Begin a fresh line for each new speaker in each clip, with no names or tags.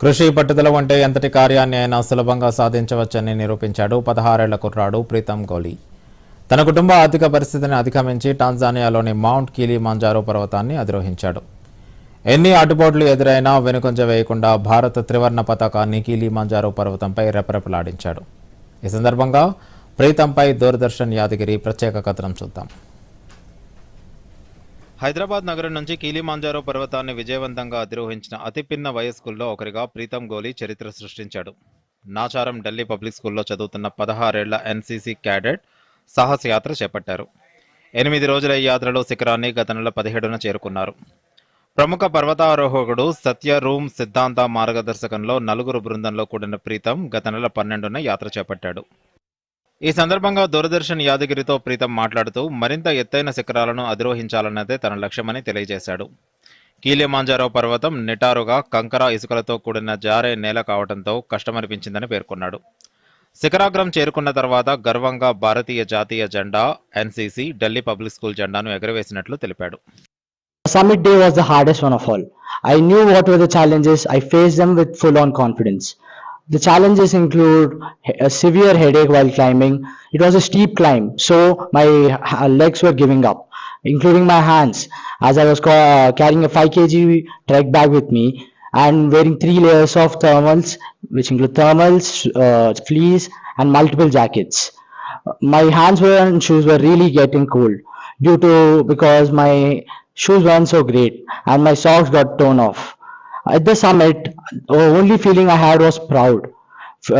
కృషి పట్టుదల ఉంటే ఎంతటి కార్యాన్ని అయినా సులభంగా సాధించవచ్చని నిరూపించాడు పదహారేళ్ళ కుర్రాడు ప్రీతం గోలీ. తన కుటుంబ ఆర్థిక పరిస్థితిని అధిగమించి టాంజానియాలోని మౌంట్ కీలిమాంజారో పర్వతాన్ని అధిరోహించాడు. ఎన్ని అడ్డుపోట్లు ఎదురైనా వెనుకొంజ వేయకుండా భారత త్రివర్ణ పతాకాన్ని కీలిమాంజారో పర్వతంపై రెపరెపలాడించాడు. ఈ సందర్భంగా ప్రీతంపై దూరదర్శన్ యాదగిరి ప్రత్యేక కథనం చూద్దాం. హైదరాబాద్ నగరం నుంచి కీలిమాంజారో పర్వతాన్ని విజయవంతంగా అధిరోహించిన అతిపిన్న వయస్కుల్లో ఒకరిగా ప్రీతం గోలీ చరిత్ర సృష్టించాడు. నాచారం ఢిల్లీ పబ్లిక్ స్కూల్లో చదువుతున్న పదహారేళ్ళ ఎన్సీసీ క్యాడెట్ సాహస యాత్ర చేపట్టారు. ఎనిమిది రోజుల ఈ యాత్రలో శిఖరాన్ని గత నెల పదిహేడున చేరుకున్నారు. ప్రముఖ పర్వతారోహకుడు సత్య రూమ్ సిద్ధాంత మార్గదర్శకంలో నలుగురు బృందంలో కూడిన ప్రీతం గత నెల పన్నెండున యాత్ర చేపట్టాడు. ఈ సందర్భంగా దూరదర్శన్ యాదగిరితో ప్రీతం మాట్లాడుతూ మరింత ఎత్తైన శిఖరాలను అధిరోహించాలన్నదే తన లక్ష్యమని తెలియజేశాడు కీలిమాంజారో పర్వతం నిటారుగా కంకర ఇసుకలతో కూడిన జారే నేల కావడంతో కష్టమనిపించిందని పేర్కొన్నాడు శిఖరాగ్రం చేరుకున్న తర్వాత గర్వంగా భారతీయ జాతీయ జెండా ఎన్సీసీ ఢిల్లీ పబ్లిక్ స్కూల్ జెండాను ఎగరవేసినట్లు తెలిపాడు
The summit day was the hardest one of all. I knew what were the challenges. I faced them with full on confidence. The challenges include a severe headache while climbing. It was a steep climb, so my legs were giving up, including my hands, as I was ca- carrying a 5 kg trek bag with me and wearing three layers of thermals, which include thermals, uh, fleece, and multiple jackets my hands were and shoes were really getting cold due to because my shoes weren't so great and my socks got torn off at the summit the only feeling i had was proud.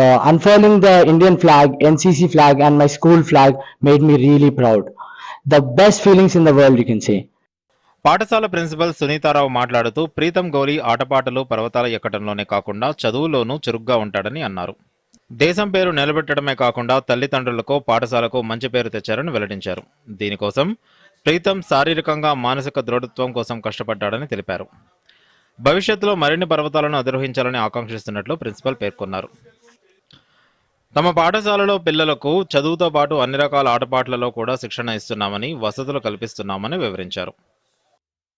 Uh, unfurling the indian flag ncc flag and my school flag made me really proud. The best feelings in the world you can say.
పాఠశాల principal Sunitha Rao మాట్లాడుతూ ప్రీతం గోలీ ఆటపాటలు పర్వతాల ఎక్కడంలోనే కాకుండా చదువులోనూ చురుగ్గా ఉంటాడని అన్నారు. దేశం పేరు నిలబెట్టడమే కాకుండా తల్లిదండ్రులకు పాఠశాలకు మంచి పేరు తెచ్చారని వెల్లడించారు. దీనికోసం ప్రీతం శారీరకంగా మానసిక దృఢత్వం కోసం కష్టపడ్డాడని తెలిపారు. భవిష్యత్తులో మరిన్ని పర్వతాలను అధిరోహించాలని ఆకాంక్షిస్తున్నట్లు ప్రిన్సిపల్ పేర్కొన్నారు తమ పాఠశాలలో పిల్లలకు చదువుతో పాటు అన్ని రకాల ఆటపాట్లలో కూడా శిక్షణ ఇస్తున్నామని వసతులు కల్పిస్తున్నామని వివరించారు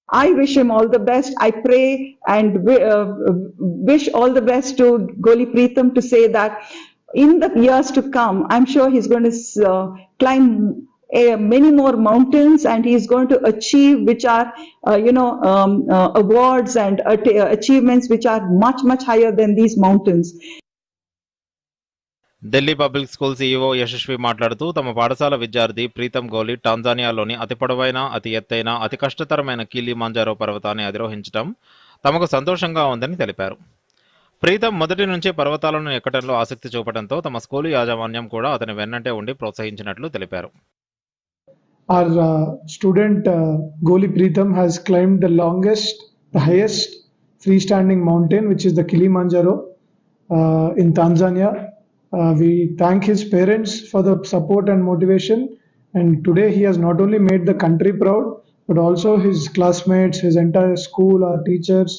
I wish him all the best. I pray and uh, wish all the best to Goli Pritham to say that in the years to come, I'm sure he's going to uh, climb a, many more mountains and he's going to achieve which are, uh, you know, um, uh, awards and at- achievements which are much, much higher than these mountains.
Delhi public school CEO Yashasvi మాట్లాడుతూ తమ పాఠశాల విద్యార్థి ప్రీతం గోలి టాంజానియాలోని అతి పొడవైన అతి ఎత్తైన అతి కష్టతరమైన కీలిమాంజారో పర్వతాన్ని అధిరోహించడం తమకు సంతోషంగా ఉందని తెలిపారు ప్రీతం మొదటి నుంచి పర్వతాలను ఎక్కడంలో ఆసక్తి చూపడంతో తమ స్కూలు యాజమాన్యం కూడా అతని వెన్నంటే ఉండి ప్రోత్సహించినట్లు తెలిపారు
Our uh, student uh, Goli Pritham has climbed the longest, the highest freestanding mountain, which is the Kilimanjaro uh, in Tanzania. Uh, we thank his parents for the support and motivation. And today he has not only made the country proud, but also his classmates, his entire school, our teachers,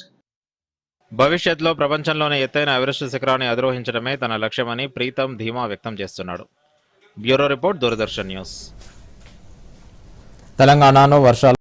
భవిష్యత్తులో ప్రపంచంలోనే ఎత్తైన Everest శిఖరాన్ని అధిరోహించడమే తన లక్ష్యమని ప్రీతం ధీమా వ్యక్తం చేస్తున్నాడు bureau report Doordarshan news తెలంగాణలో వర్షాలు